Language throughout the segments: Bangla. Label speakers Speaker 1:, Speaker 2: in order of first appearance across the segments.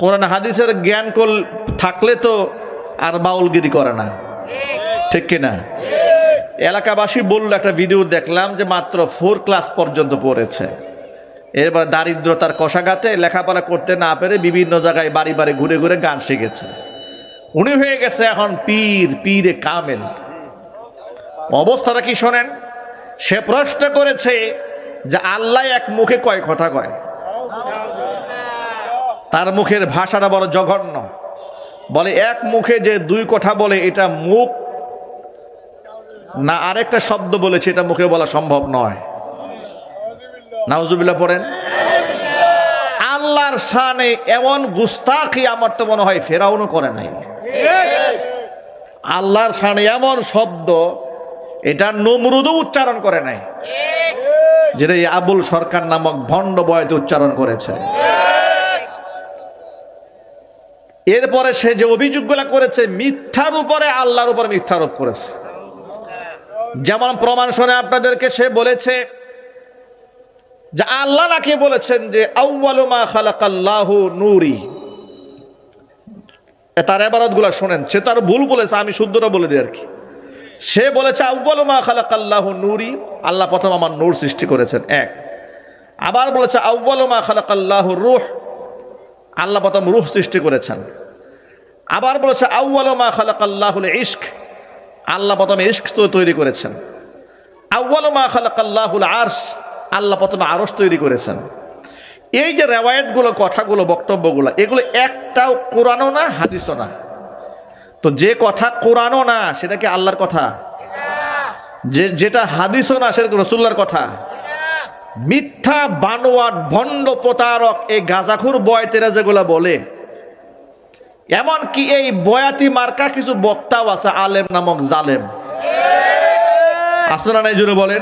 Speaker 1: কোরআন হাদিসের জ্ঞান কল থাকলে তো আর বাউলগিরি করে না। ঠিক কিনা? এলাকাবাসী বলল, একটা ভিডিও দেখলাম যে মাত্র ফোর ক্লাস পর্যন্ত পড়েছে। এরপর দারিদ্রতার কষাঘাতে লেখাপড়া করতে না পেরে বিভিন্ন জায়গায় বাড়ি বাড়ি ঘুরে ঘুরে গান শিখেছে। উনি হয়ে গেছে এখন পীর, পীরে কামেল। অবস্থাটা কি শোনেন? সে প্রশ্ন করেছে যে আল্লাহ এক মুখে কয় কথা কয়? তার মুখের ভাষাটা বড় জঘন্য। বলে, এক মুখে যে দুই কথা বলে, এটা মুখ না আরেকটা শব্দ বলেছে, এটা মুখে বলা সম্ভব নয়। নাউজুবিল্লাহ পড়েন। আল্লাহর শানে এমন গুস্তাখি আমার তো মনে হয় ফেরাউনও করে নাই। আল্লাহর শানে এমন শব্দ, এটা নমরুদও উচ্চারণ করে নাই। যেটা আবুল সরকার নামক ভণ্ড বয়তে উচ্চারণ করেছে। এরপরে সে যে অভিযোগগুলা করেছে, মিথ্যার উপরে আল্লাহর উপরে মিথ্যারোপ করেছে। যেমন প্রমাণ শুনে আপনাদেরকে সে বলেছে যে আল্লাহ নাকি বলেছেন যে আউ্বালুমা খালাকাল্লাহু নূরি। তার এবারতগুলা শোনেন, সে তার ভুল বলেছে, আমি শুদ্ধটা বলে দিই আর কি। সে বলেছে আউ্বালুমা খালাকাল্লাহু নূরি। আল্লাহ প্রথম আমার নূর সৃষ্টি করেছেন, এক। আবার বলেছে আউ্বালুমা খালাকাল্লাহু রুহ। আল্লাহ প্রথম রুহ সৃষ্টি করেছেন। আবার বলেছে আউ্বালুমা খালাকাল্লাহুল ইশক। আল্লাহ প্রথমে ইশক তো তৈরি করেছেন। আউ্বালুমা খালাকাল্লাহুল আরশ। আল্লাহ প্রথমে আরস তৈরি করেছেন। এই যে রেওয়ায়তগুলো, কথাগুলো, বক্তব্যগুলো, এগুলো একটাও কোরআনও না, হাদিসও না। তো যে কথা কোরআনও না, সেটা কি আল্লাহর কথা? যে, যেটা হাদিসও না, সেটা রসুল্লার কথা। মিথ্যা বানোয়াট ভণ্ড প্রতারক এই গাজাখুর বয়তেরা যেগুলো বলে। এমন কি এই বয়াতি মার্কা কিছু বক্তাও আছে, আলেম নামক জালেম। না নাই জুড়ে বলেন?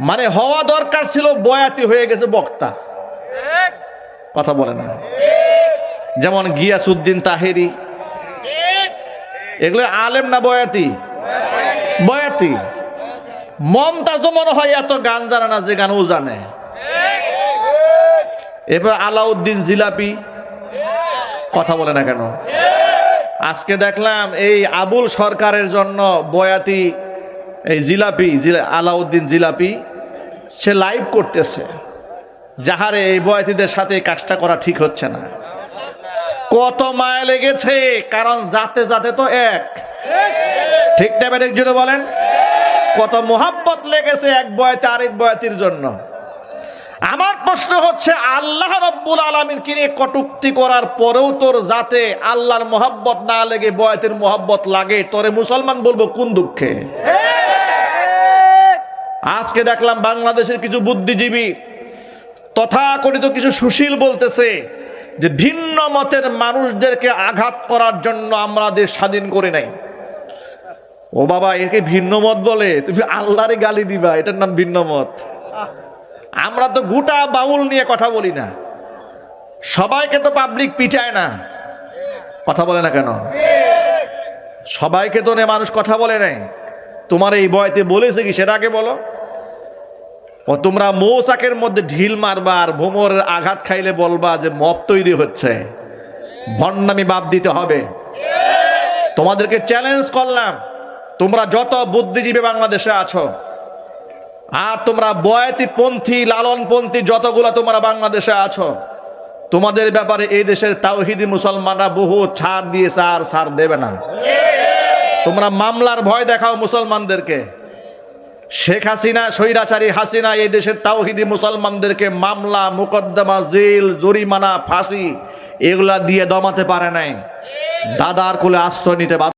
Speaker 1: মানে হওয়া দরকার ছিল বয়াতি হয়ে গেছে বক্তা। কথা বলে না। যেমন গিয়াসুদ্দিন তাহেরি। এগুলো আলেম না বয়াতি? বয়াতি। মমতাজও মনে হয় এত গান জানে না, যে গান ও জানে। এবার আলাউদ্দিন জিলাপি। কথা বলে না কেন? আজকে দেখলাম এই আবুল সরকারের জন্য বয়াতি এই জিলাপি আলাউদ্দিন জিলাপি, সে লাইভ করতেছে। যাহারে এই বয়াতিদের সাথে কাজটা করা ঠিক হচ্ছে না। কত মায়া লেগেছে, কারণ যাতে যাতে তো এক। ঠিক না, ম্যাডাম জুড়ে বলেন। কত মোহাব্বত লেগেছে এক বয়াতে আরেক বয়াতির জন্য। আমার প্রশ্ন হচ্ছে, আল্লাহ রব্বুল আলমিন কিনে কটুক্তি করার পরেও তোর যাতে আল্লাহর মোহাব্বত না লেগে বয়াতের মোহাব্বত লাগে? তোরে মুসলমান বলব কোন দুঃখে? আজকে দেখলাম বাংলাদেশের কিছু বুদ্ধিজীবী তথাকথিত কিছু সুশীল বলতেছে যে, ভিন্ন মতের মানুষদেরকে আঘাত করার জন্য আমরা দেশ স্বাধীন করে নাই। ও বাবা, একে ভিন্ন মত বলে। তুমি আল্লাহরে গালি দিবা, এটার নাম ভিন্ন মত আমরা তো গোটা বাউল নিয়ে কথা বলি না। সবাইকে তো পাবলিক পিটায় না। কথা বলে না কেন? সবাইকে তো নিয়ে মানুষ কথা বলে নাই। তোমার এই বয়তে বলেছে কি, সেটা আগে বলো। ও, তোমরা মৌচাকের মধ্যে ঢিল মারবা আর ভোমরের আঘাত খাইলে বলবা যে মপ তৈরি হচ্ছে। ভণ্ডামি বাপ দিতে হবে। তোমাদেরকে চ্যালেঞ্জ করলাম। তোমরা যত বুদ্ধিজীবী বাংলাদেশে আছো, আর তোমরা বয়াতি পন্থী লালন পন্থী যতগুলো তোমরা বাংলাদেশে আছো, তোমাদের ব্যাপারে এই দেশের তাওহিদি মুসলমানরা বহু ছাড় দিয়েছে, আর ছাড় দেবে না। তোমরা মামলার ভয় দেখাও মুসলমানদেরকে। শেখ হাসিনা, স্বৈরাচারী হাসিনা, এই দেশের তাওহিদি মুসলমানদেরকে মামলা, মুকদ্দমা, জেল, জরিমানা, ফাঁসি, এগুলা দিয়ে দমাতে পারে নাই। দাদার কোলে আশ্রয় নিতে